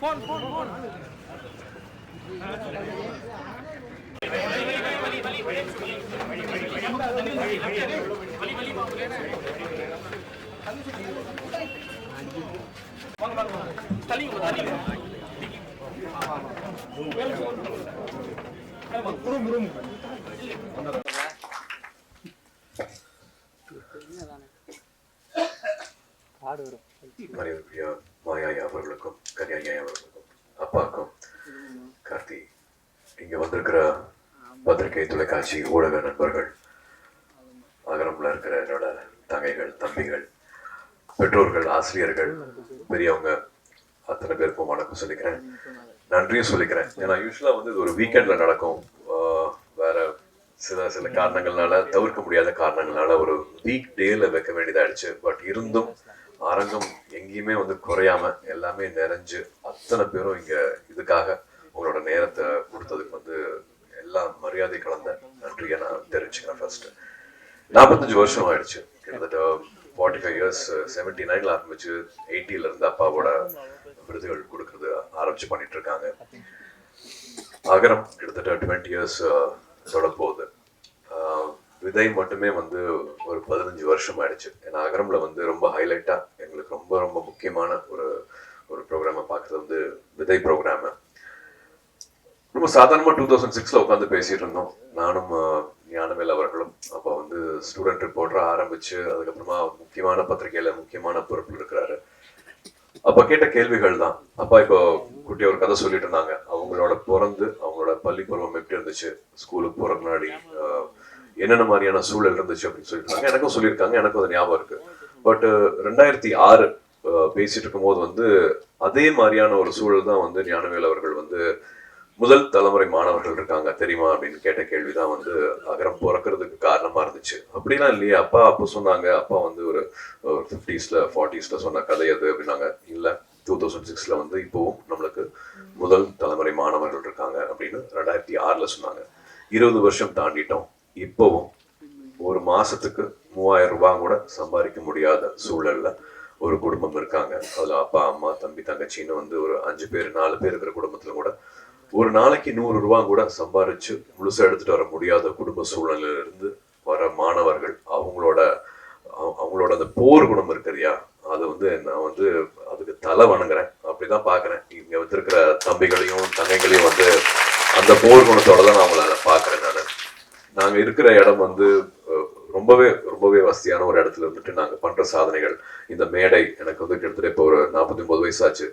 Phone phone phone தள்ளி ஆடு வரும் மறைவுக்குரியா அவர்களுக்கும் கன்யாயா அவர்களுக்கும் அப்பாக்கும் கார்த்தி இங்க வந்திருக்கிற பத்திரிகை தொலைக்காட்சி ஊடக நண்பர்கள் அகரம்ல இருக்கிற என்னோட தங்கைகள் தம்பிகள் பெற்றோர்கள் ஆசிரியர்கள் பெரியவங்க அத்தனை பேருக்கும் வணக்கம் சொல்லிக்கிறேன் நன்றியும் சொல்லிக்கிறேன் ஏன்னா யூஸ்வலாக வந்து இது ஒரு வீக்கெண்ட்ல நடக்கும் வேற சில சில காரணங்கள்னால தவிர்க்க முடியாத காரணங்களால ஒரு வீக் டேல வைக்க வேண்டியதாயிடுச்சு பட் இருந்தும் அரங்கம் எங்கேயுமே வந்து குறையாம எல்லாமே நிறைஞ்சு அத்தனை பேரும் இங்க இதுக்காக உங்களோட நேரத்தை கொடுத்ததுக்கு வந்து எல்லா மரியாதை கலந்த நன்றியை நான் தெரிஞ்சுக்கிறேன் நாற்பத்தஞ்சு வருஷம் ஆயிடுச்சு கிட்டத்தட்ட ஃபார்ட்டி ஃபைவ் இயர்ஸ் செவன்டி நைன்ல ஆரம்பிச்சு எயிட்டில இருந்து அப்பாவோட விருதுகள் கொடுக்கறது ஆரம்பிச்சு பண்ணிட்டு இருக்காங்க அகரம் கிட்டத்தட்ட டுவெண்ட்டி இயர்ஸ் தொட போகுது விதை மட்டுமே வந்து ஒரு பதினஞ்சு வருஷம் ஆயிடுச்சு ஏன்னா அகரம்ல வந்து ரொம்ப ஹைலைட்டாக எங்களுக்கு ரொம்ப ரொம்ப முக்கியமான ஒரு ஒரு ப்ரோக்ராமை பார்க்கறது வந்து விதை ப்ரோக்ராமு ரொம்ப சாதாரணமாக டூ தௌசண்ட் சிக்ஸில் உட்காந்து பேசிகிட்டு இருந்தோம் நானும் ஞானவேல் அவர்களும் அப்போ வந்து ஸ்டூடெண்ட் ரிப்போர்ட்டராக ஆரம்பித்து அதுக்கப்புறமா முக்கியமான பத்திரிகையில் முக்கியமான பொறுப்பில் இருக்கிறாரு அப்போ கேட்ட கேள்விகள் தான் அப்பா இப்போ குட்டி ஒரு கதை சொல்லிட்டு இருந்தாங்க அவங்களோட பிறந்து அவங்களோட பள்ளி பருவம் எப்படி இருந்துச்சு ஸ்கூலுக்கு போகிற முன்னாடி என்னென்ன மாதிரியான சூழல் இருந்துச்சு அப்படின்னு சொல்லியிருக்காங்க எனக்கும் சொல்லியிருக்காங்க எனக்கும் அது ஞாபகம் இருக்கு பட் uh, ரெண்டாயிரத்தி ஆறு uh, பேசிட்டு போது வந்து அதே மாதிரியான ஒரு சூழல் தான் வந்து ஞானவேல் அவர்கள் வந்து முதல் தலைமுறை மாணவர்கள் இருக்காங்க தெரியுமா அப்படின்னு கேட்ட கேள்வி தான் வந்து அகரம் பிறக்கிறதுக்கு காரணமாக இருந்துச்சு அப்படிலாம் இல்லையா அப்பா அப்போ சொன்னாங்க அப்பா வந்து ஒரு ஒரு ஃபார்ட்டிஸ்ல சொன்ன கதை அது அப்படின்னாங்க இல்லை டூ தௌசண்ட் சிக்ஸில் வந்து இப்போவும் நம்மளுக்கு முதல் தலைமுறை மாணவர்கள் இருக்காங்க அப்படின்னு ரெண்டாயிரத்தி ஆறில் சொன்னாங்க இருபது வருஷம் தாண்டிட்டோம் இப்போவும் ஒரு மாசத்துக்கு மூவாயிரம் ரூபாய் கூட சம்பாதிக்க முடியாத சூழல்ல ஒரு குடும்பம் இருக்காங்க அதுல அப்பா அம்மா தம்பி தங்கச்சின்னு வந்து ஒரு அஞ்சு பேர் நாலு பேர் இருக்கிற குடும்பத்துல கூட ஒரு நாளைக்கு நூறு ரூபா கூட சம்பாரிச்சு முழுசா எடுத்துட்டு வர முடியாத குடும்ப சூழ்நிலையில இருந்து வர மாணவர்கள் அவங்களோட அவங்களோட அந்த போர் குணம் இருக்கிறியா அது வந்து நான் வந்து அதுக்கு தலை வணங்குறேன் அப்படிதான் பாக்குறேன் இங்க இருக்கிற தம்பிகளையும் தங்கைகளையும் வந்து அந்த போர் குணத்தோட தான் நான் அவங்கள அதை நாங்க இருக்கிற இடம் வந்து ரொம்பவே ரொம்பவே வசதியான ஒரு இடத்துல இருந்துட்டு நாங்க பண்ற சாதனைகள் இந்த மேடை எனக்கு வந்து கிட்டத்தட்ட இப்போ ஒரு நாற்பத்தி ஒன்பது வயசாச்சு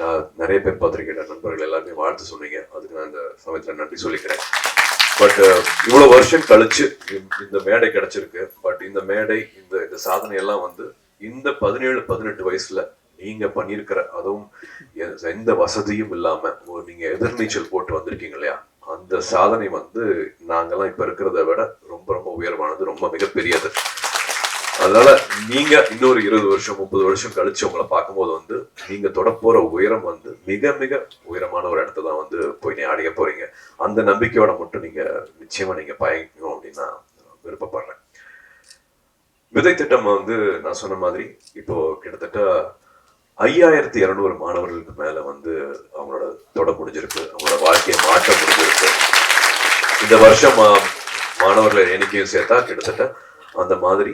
நான் நிறைய பேர் பார்த்துருக்கேன் நண்பர்கள் எல்லாருமே வாழ்த்து சொன்னீங்க அதுக்கு நான் இந்த சமயத்தில் நன்றி சொல்லிக்கிறேன் பட் இவ்வளவு வருஷம் கழிச்சு இந்த மேடை கிடைச்சிருக்கு பட் இந்த மேடை இந்த இந்த சாதனை எல்லாம் வந்து இந்த பதினேழு பதினெட்டு வயசுல நீங்க பண்ணியிருக்கிற அதுவும் எந்த வசதியும் இல்லாம நீங்க எதிர்நீச்சல் போட்டு வந்திருக்கீங்க இல்லையா அந்த சாதனை வந்து நாங்கெல்லாம் இப்போ இருக்கிறத விட ரொம்ப ரொம்ப உயர்வானது ரொம்ப மிகப்பெரியது அதனால நீங்க இன்னொரு இருபது வருஷம் முப்பது வருஷம் கழிச்சு உங்களை பார்க்கும்போது வந்து நீங்க தொடப்போற உயரம் வந்து மிக மிக உயரமான ஒரு இடத்த தான் வந்து போய் நீ அடைய போறீங்க அந்த நம்பிக்கையோட மட்டும் நீங்க நிச்சயமா நீங்க பயணிக்கணும் அப்படின்னு நான் விருப்பப்படுறேன் விதை திட்டம் வந்து நான் சொன்ன மாதிரி இப்போ கிட்டத்தட்ட ஐயாயிரத்தி இரநூறு மாணவர்களுக்கு மேலே வந்து அவங்களோட தொட முடிஞ்சிருக்கு அவங்களோட வாழ்க்கையை மாற்ற முடிஞ்சிருக்கு இந்த வருஷம் மாணவர்கள் எண்ணிக்கையும் சேர்த்தா கிட்டத்தட்ட அந்த மாதிரி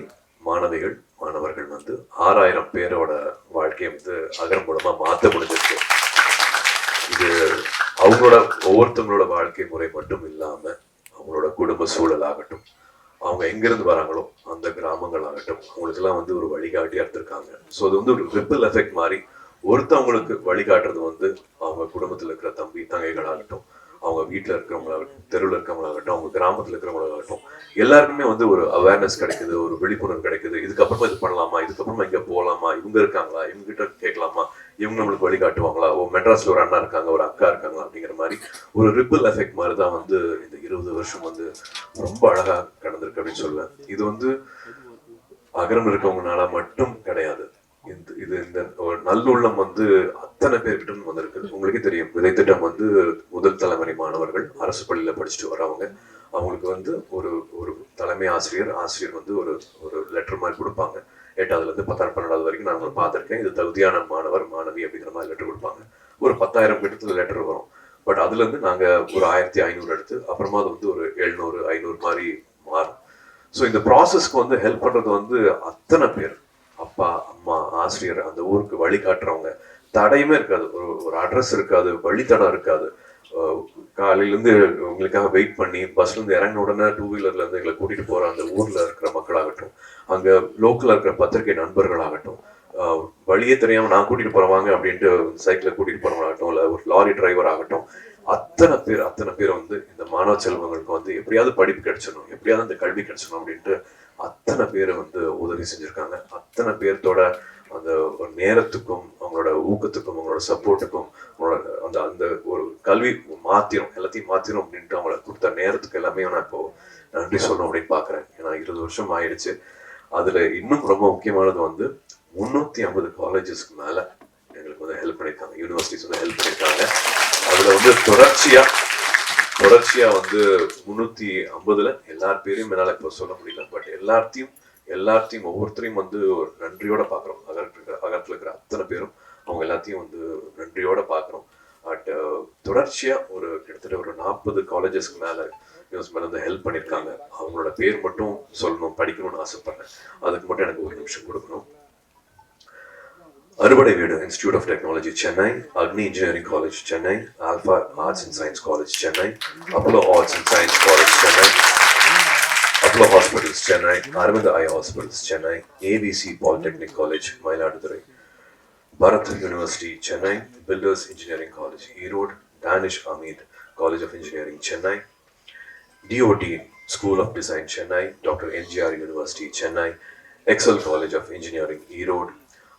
மாணவிகள் மாணவர்கள் வந்து ஆறாயிரம் பேரோட வாழ்க்கையை வந்து அகர் மூலமாக மாற்ற முடிஞ்சிருக்கு இது அவங்களோட ஒவ்வொருத்தவங்களோட வாழ்க்கை முறை மட்டும் இல்லாமல் அவங்களோட குடும்ப சூழல் ஆகட்டும் அவங்க எங்கிருந்து வராங்களோ சொந்த கிராமங்கள் ஆகட்டும் அவங்களுக்கெல்லாம் வந்து ஒரு வழிகாட்டியாக இருந்திருக்காங்க ஸோ அது வந்து ஒரு ரிப்பிள் எஃபெக்ட் மாதிரி ஒருத்தவங்களுக்கு வழிகாட்டுறது வந்து அவங்க குடும்பத்தில் இருக்கிற தம்பி தங்கைகள் ஆகட்டும் அவங்க வீட்டில் இருக்கிறவங்களாகட்டும் தெருவில் இருக்கிறவங்களாகட்டும் அவங்க கிராமத்தில் இருக்கிறவங்களாகட்டும் எல்லாருக்குமே வந்து ஒரு அவேர்னஸ் கிடைக்குது ஒரு விழிப்புணர்வு கிடைக்குது இதுக்கப்புறமா இது பண்ணலாமா இதுக்கப்புறமா இங்கே போகலாமா இவங்க இருக்காங்களா இவங்க கிட்ட கேட்கலாமா இவங்க நம்மளுக்கு வழிகாட்டுவாங்களா ஓ மெட்ராஸில் ஒரு அண்ணா இருக்காங்க ஒரு அக்கா இருக்காங்களா அப்படிங்கிற மாதிரி ஒரு ரிப்பிள் எஃபெக்ட் மாதிரி தான் வந்து இந்த இருபது வருஷம் வந்து ரொம்ப அழகாக கடந்திருக்கு அப்படின்னு சொல்லுவேன் இது வந்து அகரம் இருக்கவங்கனால மட்டும் கிடையாது இந்த இது இந்த ஒரு நல்லுள்ளம் வந்து எத்தனை பேர்கிட்ட வந்திருக்கு உங்களுக்கே தெரியும் விதைத்திட்டம் வந்து முதல் தலைமுறை மாணவர்கள் அரசு பள்ளியில் படிச்சுட்டு வரவங்க அவங்களுக்கு வந்து ஒரு ஒரு தலைமை ஆசிரியர் ஆசிரியர் வந்து ஒரு ஒரு லெட்டர் மாதிரி கொடுப்பாங்க எட்டாவதுலேருந்து பத்தாயிரம் பன்னெண்டாவது வரைக்கும் நான் பார்த்துருக்கேன் இது தகுதியான மாணவர் மாணவி அப்படிங்கிற மாதிரி லெட்டர் கொடுப்பாங்க ஒரு பத்தாயிரம் கிட்டத்தில் லெட்டர் வரும் பட் அதுலேருந்து நாங்கள் ஒரு ஆயிரத்தி ஐநூறு எடுத்து அப்புறமா அது வந்து ஒரு எழுநூறு ஐநூறு மாதிரி மாறும் ஸோ இந்த ப்ராசஸ்க்கு வந்து ஹெல்ப் பண்ணுறது வந்து அத்தனை பேர் அப்பா ஆசிரியர் அந்த ஊருக்கு வழிகாட்டுறவங்க தடையுமே இருக்காது ஒரு ஒரு அட்ரஸ் இருக்காது வழித்தடம் இருக்காது காலையிலேருந்து உங்களுக்காக வெயிட் பண்ணி பஸ்லேருந்து இறங்கின உடனே டூ வீலர்லேருந்து எங்களை கூட்டிகிட்டு போகிற அந்த ஊரில் இருக்கிற மக்களாகட்டும் அங்கே லோக்கலில் இருக்கிற பத்திரிகை நண்பர்களாகட்டும் வழியே தெரியாமல் நான் கூட்டிகிட்டு போகிறவாங்க அப்படின்ட்டு சைக்கிளை கூட்டிகிட்டு போகிறவங்களாகட்டும் இல்லை ஒரு லாரி டிரைவர் ஆகட்டும் அத்தனை பேர் அத்தனை பேர் வந்து இந்த மாணவ செல்வங்களுக்கு வந்து எப்படியாவது படிப்பு கிடைச்சிடணும் எப்படியாவது இந்த கல்வி கிடைச்சிடணும் அப்படின்ட்டு அத்தனை பேர் வந்து உதவி செஞ்சுருக்காங்க அத்தனை பேர்த்தோட அந்த ஒரு நேரத்துக்கும் அவங்களோட ஊக்கத்துக்கும் அவங்களோட சப்போர்ட்டுக்கும் அவங்களோட அந்த அந்த ஒரு கல்வி மாற்றிடும் எல்லாத்தையும் மாற்றிடும் அப்படின்ட்டு அவங்கள கொடுத்த நேரத்துக்கு எல்லாமே நான் இப்போ நன்றி சொல்லணும் அப்படின்னு பார்க்குறேன் ஏன்னா இருபது வருஷம் ஆயிடுச்சு அதில் இன்னும் ரொம்ப முக்கியமானது வந்து முன்னூத்தி ஐம்பது காலேஜஸ்க்கு மேலே எங்களுக்கு வந்து ஹெல்ப் பண்ணியிருக்காங்க யூனிவர்சிட்டிஸ் வந்து ஹெல்ப் பண்ணியிருக்காங்க அதில் வந்து தொடர்ச்சியாக தொடர்ச்சியாக வந்து முந்நூற்றி ஐம்பதில் எல்லார் பேரையும் என்னால் இப்போ சொல்ல முடியல பட் எல்லாத்தையும் எல்லாத்தையும் ஒவ்வொருத்தரையும் வந்து ஒரு நன்றியோட பாக்குறோம் இத்தனை பேரும் அவங்க எல்லாத்தையும் வந்து நன்றியோட பார்க்குறோம் பட் uh, தொடர்ச்சியாக ஒரு கிட்டத்தட்ட ஒரு நாற்பது காலேஜஸ்க்கு மேலே நியூஸ் மேலே வந்து ஹெல்ப் பண்ணியிருக்காங்க அவங்களோட பேர் மட்டும் சொல்லணும் படிக்கணும்னு ஆசைப்பட்றேன் அதுக்கு மட்டும் எனக்கு ஒரு நிமிஷம் கொடுக்கணும் அறுவடை வீடு institute of technology Chennai Agni engineering college Chennai Alpha arts and science college Chennai Apollo arts and science college Chennai Apollo hospitals Chennai Aravind eye hospitals Chennai ABC polytechnic college Mayiladuthurai Bharat University, Chennai, Builders Engineering College, Erode, Danish Amit, College of Engineering, Chennai, DOT, School of Design, Chennai, Dr. NGR University, Chennai, Excel College of Engineering, Erode,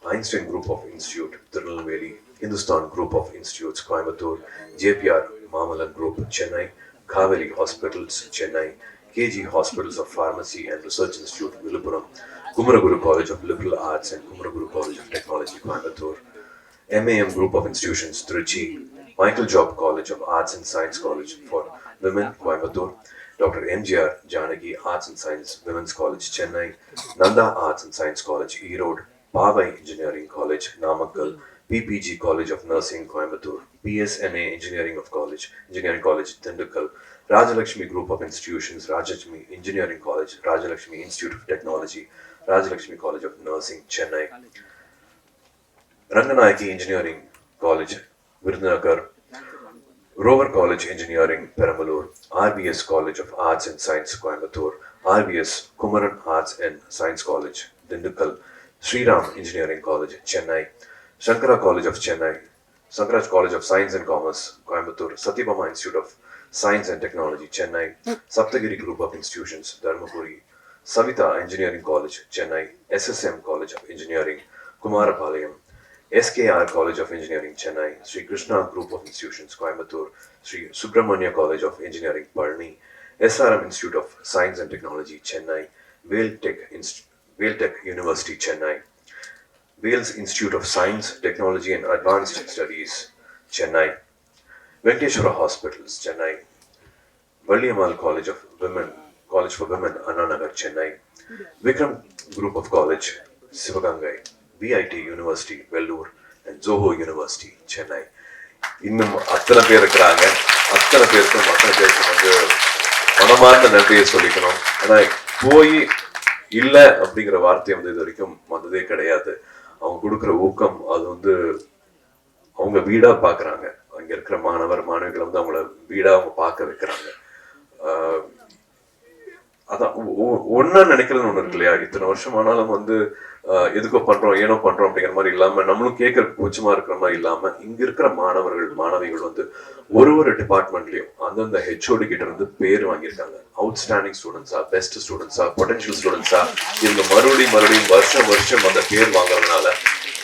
Einstein Group of Institute, Tirunelveli, Hindustan Group of Institutes, Coimbatore, JPR Mamalan Group, Chennai, Kaveri Hospitals, Chennai, KG Hospitals of Pharmacy and Research Institute, Vilupuram, Kumaraguru College of Liberal Arts and Kumaraguru College of Technology, Coimbatore, MAM Group of Institutions, Trichy, Michael Job College of Arts and Science College for Women, Coimbatore, Dr. MGR Janagi Arts and Science Women's College, Chennai, Nanda Arts and Science College, Erode, Bhavai Engineering College, Namakkal, PPG College of Nursing, Coimbatore, PSNA Engineering of College, Engineering College, Tindukal, Rajalakshmi Group of Institutions, Rajalakshmi Engineering College, Rajalakshmi Institute of Technology, Rajalakshmi College of Nursing, Chennai, Ranganayaki Engineering College, Virudhunagar, Rover College Engineering, Permalur, RBS College of Arts and Science, Coimbatore, RBS Kumaran Arts and Science College, Dindukkal, Sriram Engineering College, Chennai, Shankara College of Chennai, Sankaraj College of Science and Commerce, Coimbatore, Satyabama Institute of Science and Technology, Chennai, Saptagiri Group of Institutions, Dharmapuri, Savita Engineering College, Chennai, SSM College of Engineering, Kumarapalayam, SKR College of Engineering, Chennai, Sri Krishna Group of Institutions, Coimbatore, Sri Subramania College of Engineering, Palni, SRM Institute of Science and Technology, Chennai, Vail Tech, Inst- Vail Tech University, Chennai, Wales Institute of Science, Technology and Advanced Studies, Chennai, Venkateshwara Hospitals, Chennai, Valiamal College of Women, college for women Anna Nagar Chennai Vikram group of college Sivaganga BIT university Vellore and Zoho university Chennai இன்னும் அத்தனை பேர் இருக்கிறாங்க அத்தனை பேருக்கும் அத்தனை பேருக்கும் வந்து மனமார்ந்த நன்றியை சொல்லிக்கணும் ஆனா போய் இல்லை அப்படிங்கிற வார்த்தையை வந்து இது வரைக்கும் வந்ததே கிடையாது அவங்க கொடுக்குற ஊக்கம் அது வந்து அவங்க வீடா பாக்குறாங்க அங்க இருக்கிற மாணவர் மாணவிகளை வந்து அவங்கள வீடா அவங்க பார்க்க வைக்கிறாங்க அதான் ஒன்னா நினைக்கிறது ஒண்ணு இருக்கு இல்லையா இத்தனை வருஷம் ஆனாலும் வந்து எதுக்கோ பண்றோம் ஏனோ பண்றோம் அப்படிங்கிற மாதிரி இல்லாம நம்மளும் கேட்கற கூச்சமா இருக்கிற மாதிரி இல்லாம இங்க இருக்கிற மாணவர்கள் மாணவிகள் வந்து ஒரு ஒரு டிபார்ட்மெண்ட்லயும் அந்தந்த ஹெச்ஓடி கிட்ட இருந்து பேர் வாங்கியிருக்காங்க அவுட்ஸ்டாண்டிங் ஸ்டூடெண்ட்ஸா பெஸ்ட் ஸ்டூடெண்ட்ஸா பொட்டன்ஷியல் ஸ்டூடெண்ட்ஸா இவங்க மறுபடியும் மறுபடியும் வருஷம் வருஷம் அந்த பேர் வாங்குறதுனால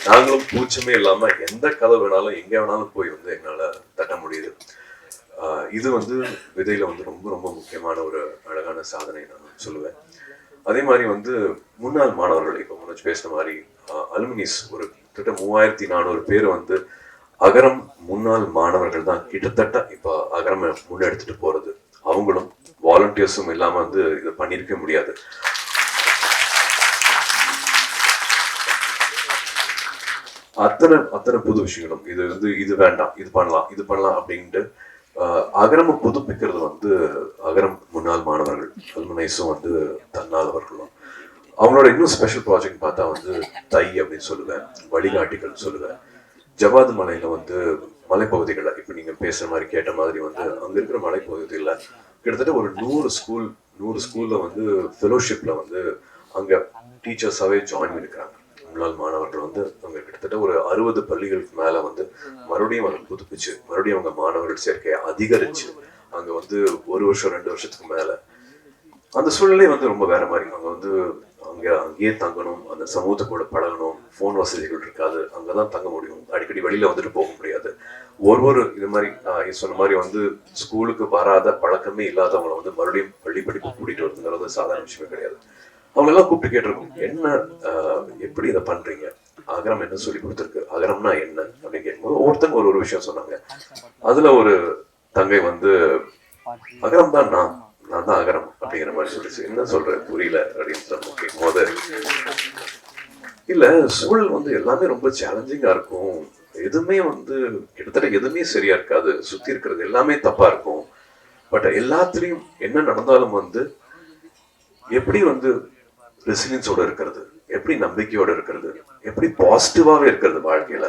நாங்களும் கூச்சமே இல்லாம எந்த கதை வேணாலும் எங்க வேணாலும் போய் வந்து எங்களால இது வந்து விதையில வந்து ரொம்ப ரொம்ப முக்கியமான ஒரு அழகான சாதனை நான் சொல்லுவேன் அதே மாதிரி வந்து முன்னாள் மாணவர்கள் இப்போ முன்னச்சு பேசின மாதிரி அலுமினிஸ் ஒரு கிட்டத்தட்ட மூவாயிரத்தி நானூறு பேர் வந்து அகரம் முன்னாள் மாணவர்கள் தான் கிட்டத்தட்ட இப்போ அகரம் முன்னெடுத்துட்டு போறது அவங்களும் வாலண்டியர்ஸும் இல்லாமல் வந்து இதை பண்ணியிருக்க முடியாது அத்தனை அத்தனை புது விஷயங்களும் இது வந்து இது வேண்டாம் இது பண்ணலாம் இது பண்ணலாம் அப்படின்ட்டு அகரம் புதுப்பிக்கிறது வந்து அகரம் முன்னாள் மாணவர்கள் அல்மனைஸும் வந்து தன்னாதவர்களும் அவங்களோட இன்னும் ஸ்பெஷல் ப்ராஜெக்ட் பார்த்தா வந்து தை அப்படின்னு சொல்லுவேன் வழிகாட்டிகள் சொல்லுவேன் ஜவாத் மலையில வந்து மலைப்பகுதிகளில் இப்போ நீங்கள் பேசுகிற மாதிரி கேட்ட மாதிரி வந்து அங்கே இருக்கிற மலைப்பகுதிகளில் கிட்டத்தட்ட ஒரு நூறு ஸ்கூல் நூறு ஸ்கூலில் வந்து ஃபெலோஷிப்பில் வந்து அங்கே டீச்சர்ஸாகவே ஜாயின் பண்ணிக்கிறாங்க முன்னாள் மாணவர்கள் வந்து அங்கே கிட்டத்தட்ட ஒரு அறுபது பள்ளிகளுக்கு மேலே வந்து மறுபடியும் அவங்க புதுப்பிச்சு மறுபடியும் அவங்க மாணவர்கள் சேர்க்கையை அதிகரிச்சு அங்க வந்து ஒரு வருஷம் ரெண்டு வருஷத்துக்கு மேல அந்த சூழ்நிலை வந்து ரொம்ப வேற மாதிரி அங்க வந்து அங்க அங்கேயே தங்கணும் அந்த சமூகத்தை கூட பழகணும் போன் வசதிகள் இருக்காது அங்கதான் தங்க முடியும் அடிக்கடி வெளியில வந்துட்டு போக முடியாது ஒரு ஒரு இது மாதிரி சொன்ன மாதிரி வந்து ஸ்கூலுக்கு வராத பழக்கமே இல்லாதவங்களை வந்து மறுபடியும் பள்ளி படிப்பு கூட்டிட்டு வருதுங்கிறது சாதாரண விஷயமே கிடையாது எல்லாம் கூப்பிட்டு கேட்டிருக்கோம் என்ன எப்படி இதை பண்றீங்க அகரம் என்ன சொல்லி கொடுத்துருக்கு அகரம்னா என்ன அப்படின்னு கேட்கும்போது ஒவ்வொருத்தங்க ஒரு ஒரு விஷயம் சொன்னாங்க அதுல ஒரு தங்கை வந்து அகரம் தான் நான் நான் தான் அகரம் அப்படிங்கிற மாதிரி சொல்லிச்சு என்ன சொல்ற புரியல அப்படின்னு கேட்கும்போது இல்ல சூழல் வந்து எல்லாமே ரொம்ப சேலஞ்சிங்கா இருக்கும் எதுவுமே வந்து கிட்டத்தட்ட எதுவுமே சரியா இருக்காது சுத்தி இருக்கிறது எல்லாமே தப்பா இருக்கும் பட் எல்லாத்துலயும் என்ன நடந்தாலும் வந்து எப்படி வந்து ரெசிலியன்ஸோட இருக்கிறது எப்படி நம்பிக்கையோடு இருக்கிறது எப்படி பாசிட்டிவாகவே இருக்கிறது வாழ்க்கையில்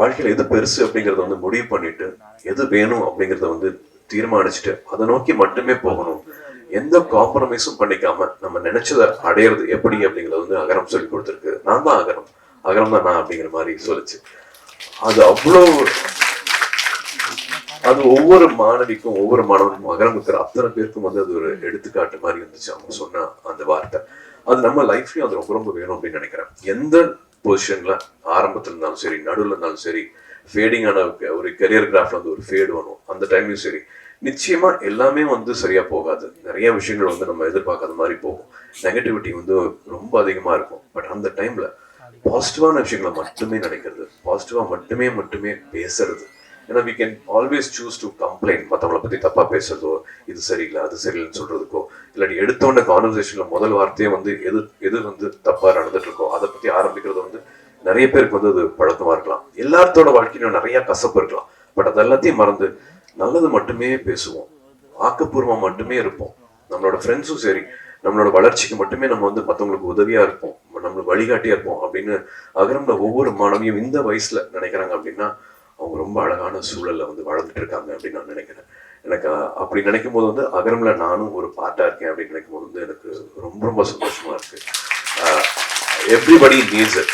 வாழ்க்கையில் எது பெருசு அப்படிங்கிறத வந்து முடிவு பண்ணிட்டு எது வேணும் அப்படிங்கிறத வந்து தீர்மானிச்சுட்டு அதை நோக்கி மட்டுமே போகணும் எந்த காம்ப்ரமைஸும் பண்ணிக்காம நம்ம நினைச்சதை அடையிறது எப்படி அப்படிங்கிறத வந்து அகரம் சொல்லி கொடுத்துருக்கு நான் தான் அகரம் அகரம் தான் நான் அப்படிங்கிற மாதிரி சொல்லிச்சு அது அவ்வளோ அது ஒவ்வொரு மாணவிக்கும் ஒவ்வொரு மாணவனுக்கும் அகரம் இருக்கிற அத்தனை பேருக்கும் வந்து அது ஒரு எடுத்துக்காட்டு மாதிரி இருந்துச்சு அவங்க சொன்ன அந்த வார்த்தை அது நம்ம லைஃப்லயும் அது ரொம்ப ரொம்ப வேணும் அப்படின்னு நினைக்கிறேன் எந்த பொசிஷன்ல ஆரம்பத்துல இருந்தாலும் சரி நடுவில் இருந்தாலும் சரி ஃபேடிங்கான ஒரு கெரியர் கிராஃப்ட்ல வந்து ஒரு ஃபேடு வரும் அந்த டைம்லயும் சரி நிச்சயமா எல்லாமே வந்து சரியா போகாது நிறைய விஷயங்கள் வந்து நம்ம எதிர்பார்க்காத மாதிரி போகும் நெகட்டிவிட்டி வந்து ரொம்ப அதிகமா இருக்கும் பட் அந்த டைம்ல பாசிட்டிவான விஷயங்களை மட்டுமே நினைக்கிறது பாசிட்டிவா மட்டுமே மட்டுமே பேசுறது ஏன்னா we can always choose to complaint மற்றவங்களை பற்றி தப்பாக பேசுறதோ இது சரியில்லை அது சரியில்லைன்னு சொல்கிறதுக்கோ இல்லாட்டி எடுத்தோன்ன கான்வர்சேஷனில் முதல் வார்த்தையே வந்து எது எது வந்து தப்பாக நடந்துகிட்ருக்கோ அதை பற்றி ஆரம்பிக்கிறது வந்து நிறைய பேருக்கு வந்து அது பழக்கமாக இருக்கலாம் எல்லாத்தோட வாழ்க்கையிலும் நிறையா கசப்பு இருக்கலாம் பட் அது எல்லாத்தையும் மறந்து நல்லது மட்டுமே பேசுவோம் ஆக்கப்பூர்வமாக மட்டுமே இருப்போம் நம்மளோட ஃப்ரெண்ட்ஸும் சரி நம்மளோட வளர்ச்சிக்கு மட்டுமே நம்ம வந்து மற்றவங்களுக்கு உதவியாக இருப்போம் நம்மளுக்கு வழிகாட்டியாக இருப்போம் அப்படின்னு அகரம்ல ஒவ்வொரு மாணவியும் இந்த வயசில் நினைக்கிறாங்க அப்படின்னா அவங்க ரொம்ப அழகான சூழலில் வந்து வாழ்ந்துட்டு இருக்காங்க அப்படின்னு நான் நினைக்கிறேன் எனக்கு அப்படி நினைக்கும் போது வந்து அகரமில் நானும் ஒரு பார்ட்டாக இருக்கேன் அப்படின்னு நினைக்கும் போது வந்து எனக்கு ரொம்ப ரொம்ப சந்தோஷமாக இருக்குது everybody needs it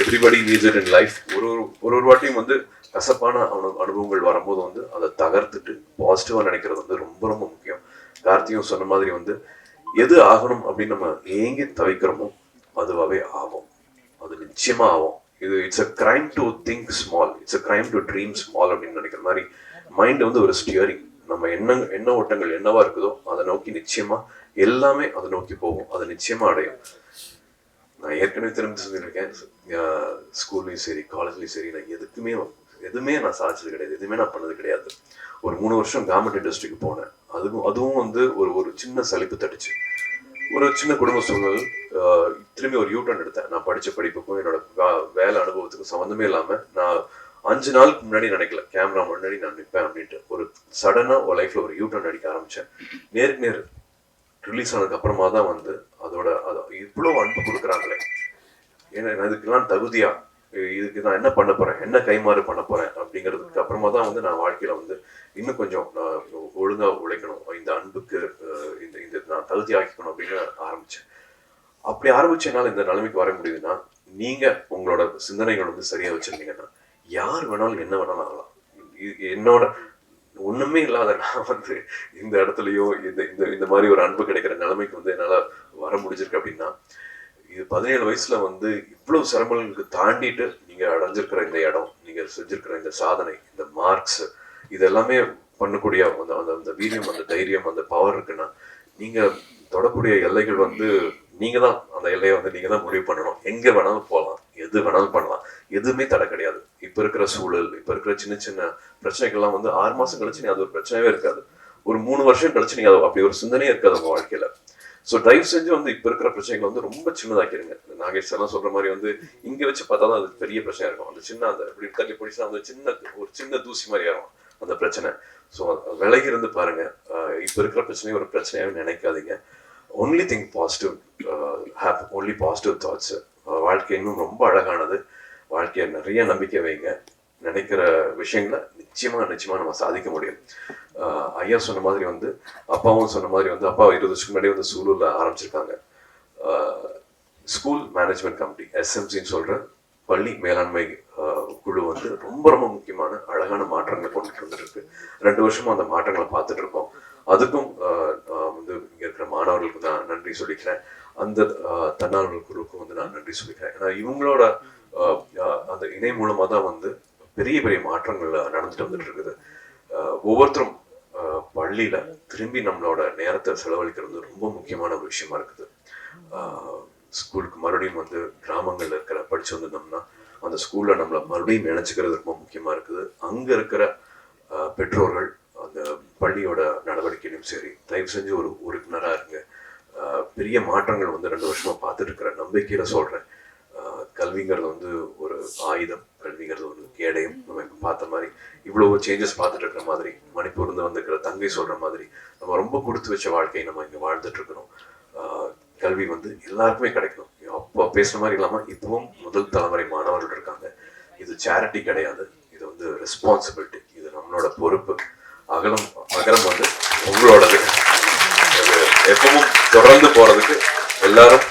everybody needs it in life ஒரு ஒரு ஒரு ஒரு வாட்டியும் வந்து கசப்பான அனு அனுபவங்கள் வரும்போது வந்து அதை தகர்த்துட்டு பாசிட்டிவாக நினைக்கிறது வந்து ரொம்ப ரொம்ப முக்கியம் கார்த்தியும் சொன்ன மாதிரி வந்து எது ஆகணும் அப்படின்னு நம்ம ஏங்கி தவிக்கிறோமோ அதுவாகவே ஆகும் அது நிச்சயமாக ஆகும் இது it's a crime to think small it's a crime to dream small அப்படின்னு நினைக்கிற மாதிரி மைண்ட் வந்து ஒரு ஸ்டியரிங் நம்ம என்ன என்ன ஓட்டங்கள் என்னவா இருக்குதோ அதை நோக்கி நிச்சயமா எல்லாமே அதை நோக்கி போகும் அதை நிச்சயமா அடையும் நான் ஏற்கனவே திரும்ப சொல்லியிருக்கேன் ஸ்கூல்லையும் சரி காலேஜ்லையும் சரி நான் எதுக்குமே எதுவுமே நான் சாதிச்சது கிடையாது எதுவுமே நான் பண்ணது கிடையாது ஒரு மூணு வருஷம் கவர்மெண்ட் இண்டஸ்ட்ரிக்கு போனேன் அதுவும் அதுவும் வந்து ஒரு ஒரு சின்ன சலிப்பு தட்டுச்சு ஒரு சின்ன குடும்ப சூழ்நிலை திரும்பி ஒரு யூ எடுத்தேன் நான் படித்த படிப்புக்கும் என்னோட வேலை அனுபவத்துக்கும் சம்மந்தமே இல்லாமல் நான் அஞ்சு நாளுக்கு முன்னாடி நினைக்கல கேமரா முன்னாடி நான் நிற்பேன் அப்படின்ட்டு ஒரு சடனாக ஒரு லைஃப்பில் ஒரு யூ டர்ன் அடிக்க ஆரம்பித்தேன் நேருக்கு நேர் ரிலீஸ் ஆனதுக்கு அப்புறமா தான் வந்து அதோட அதை இவ்வளோ அன்பு கொடுக்குறாங்களே ஏன்னா இதுக்கெல்லாம் தகுதியாக இதுக்கு நான் என்ன பண்ண போகிறேன் என்ன கைமாறு பண்ண போகிறேன் அப்படிங்கிறதுக்கு அப்புறமா தான் வந்து நான் வாழ்க்கையில் வந்து இன்னும் கொஞ்சம் நான் ஒழுங்காக உழைக்கணும் இந்த அன்புக்கு இந்த இந்த நான் தகுதி ஆக்கிக்கணும் அப்படின்னு ஆரம்பித்தேன் அப்படி ஆரம்பிச்சனால இந்த நிலைமைக்கு வர முடியுதுன்னா நீங்கள் உங்களோட சிந்தனைகள் வந்து சரியாக வச்சுருந்தீங்கன்னா யார் வேணாலும் என்ன வேணாலும் ஆகலாம் என்னோட ஒண்ணுமே இல்லாத நான் வந்து இந்த இடத்துலயோ இந்த இந்த இந்த மாதிரி ஒரு அன்பு கிடைக்கிற நிலைமைக்கு வந்து என்னால வர முடிஞ்சிருக்கு அப்படின்னா இது பதினேழு வயசுல வந்து இவ்வளவு சிரமங்களுக்கு தாண்டிட்டு நீங்க அடைஞ்சிருக்கிற இந்த இடம் நீங்க செஞ்சிருக்கிற இந்த சாதனை இந்த மார்க்ஸ் இது எல்லாமே பண்ணக்கூடிய அந்த அந்த அந்த வீரியம் அந்த தைரியம் அந்த பவர் இருக்குன்னா நீங்க தொடக்கூடிய எல்லைகள் வந்து நீங்க தான் அந்த எல்லையை வந்து நீங்க தான் முடிவு பண்ணணும் எங்க வேணாலும் போகலாம் எது வேணாலும் பண்ணலாம் எதுவுமே தடை கிடையாது இப்ப இருக்கிற சூழல் இப்ப இருக்கிற சின்ன சின்ன பிரச்சனைகள்லாம் வந்து ஆறு மாசம் கழிச்சு நீ அது ஒரு பிரச்சனையே இருக்காது ஒரு மூணு வருஷம் கழிச்சு நீங்க அப்படி ஒரு சிந்தனையே இருக்காது உங்க வாழ்க்கையில ஸோ டிரைவ் செஞ்சு வந்து இப்போ இருக்கிற பிரச்சனைகள் வந்து ரொம்ப சின்னதாக்கிடுங்க நாகேஷ் எல்லாம் மாதிரி வந்து இங்கே வச்சு பார்த்தா தான் அது பெரிய பிரச்சனை இருக்கும் அந்த சின்ன அந்த இப்படி தள்ளி பிடிச்சா அந்த சின்ன ஒரு சின்ன தூசி மாதிரி ஆகும் அந்த பிரச்சனை ஸோ விலகி இருந்து பாருங்க இப்போ இருக்கிற பிரச்சனையும் ஒரு பிரச்சனையாகவே நினைக்காதீங்க only think positive hope only positive thoughts வாழ்க்கை இன்னும் ரொம்ப அழகானது வாழ்க்கையை நிறைய நம்பிக்கை வைங்க நினைக்கிற விஷயங்களை நிச்சயமாக நிச்சயமாக நம்ம சாதிக்க முடியும் ஐயா சொன்ன மாதிரி வந்து அப்பாவும் சொன்ன மாதிரி வந்து அப்பா இருபது வருஷம் முன்னாடி வந்து சூலூரில் ஆரம்பிச்சிருக்காங்க ஸ்கூல் மேனேஜ்மெண்ட் கமிட்டி எஸ்எம்சின்னு சொல்கிற பள்ளி மேலாண்மை குழு வந்து ரொம்ப ரொம்ப முக்கியமான அழகான மாற்றங்களை கொண்டுட்டு வந்துருக்கு ரெண்டு வருஷமும் அந்த மாற்றங்களை பார்த்துட்டு இருக்கோம் அதுக்கும் வந்து இங்கே இருக்கிற மாணவர்களுக்கு நான் நன்றி சொல்லிக்கிறேன் அந்த தன்னார்வல் குழுக்கும் வந்து நான் நன்றி சொல்லிக்கிறேன் ஏன்னா இவங்களோட அந்த இணை மூலமாக தான் வந்து பெரிய பெரிய மாற்றங்கள் நடந்துட்டு வந்துட்டு இருக்குது ஒவ்வொருத்தரும் பள்ளியில் திரும்பி நம்மளோட நேரத்தை செலவழிக்கிறது ரொம்ப முக்கியமான ஒரு விஷயமா இருக்குது ஸ்கூலுக்கு மறுபடியும் வந்து கிராமங்களில் இருக்கிற படித்து வந்திருந்தோம்னா அந்த ஸ்கூலில் நம்மளை மறுபடியும் நினைச்சுக்கிறது ரொம்ப முக்கியமாக இருக்குது அங்கே இருக்கிற பெற்றோர்கள் அந்த பள்ளியோட நடவடிக்கையிலும் சரி தயவு செஞ்சு ஒரு உறுப்பினராக இருங்க பெரிய மாற்றங்கள் வந்து ரெண்டு வருஷமாக பார்த்துட்டு இருக்கிற நம்பிக்கையில் சொல்கிறேன் கல்விங்கிறது வந்து ஒரு ஆயுதம் கல்விங்கிறது ஒரு கேடையும் நம்ம இப்போ பார்த்த மாதிரி இவ்வளோ சேஞ்சஸ் பார்த்துட்டு இருக்கிற மாதிரி மணிப்பூர்ந்து வந்துக்கிற தங்கை சொல்கிற மாதிரி நம்ம ரொம்ப கொடுத்து வச்ச வாழ்க்கையை நம்ம இங்கே வாழ்ந்துட்டு இருக்கிறோம் கல்வி வந்து எல்லாருக்குமே கிடைக்கணும் அப்போ பேசுகிற மாதிரி இல்லாமல் இப்பவும் முதல் தலைமுறை மாணவர்கள் இருக்காங்க இது சேரிட்டி கிடையாது இது வந்து ரெஸ்பான்சிபிலிட்டி இது நம்மளோட பொறுப்பு அகலம் அகலம் வந்து உங்களோடது எப்பவும் தொடர்ந்து போகிறதுக்கு எல்லாரும்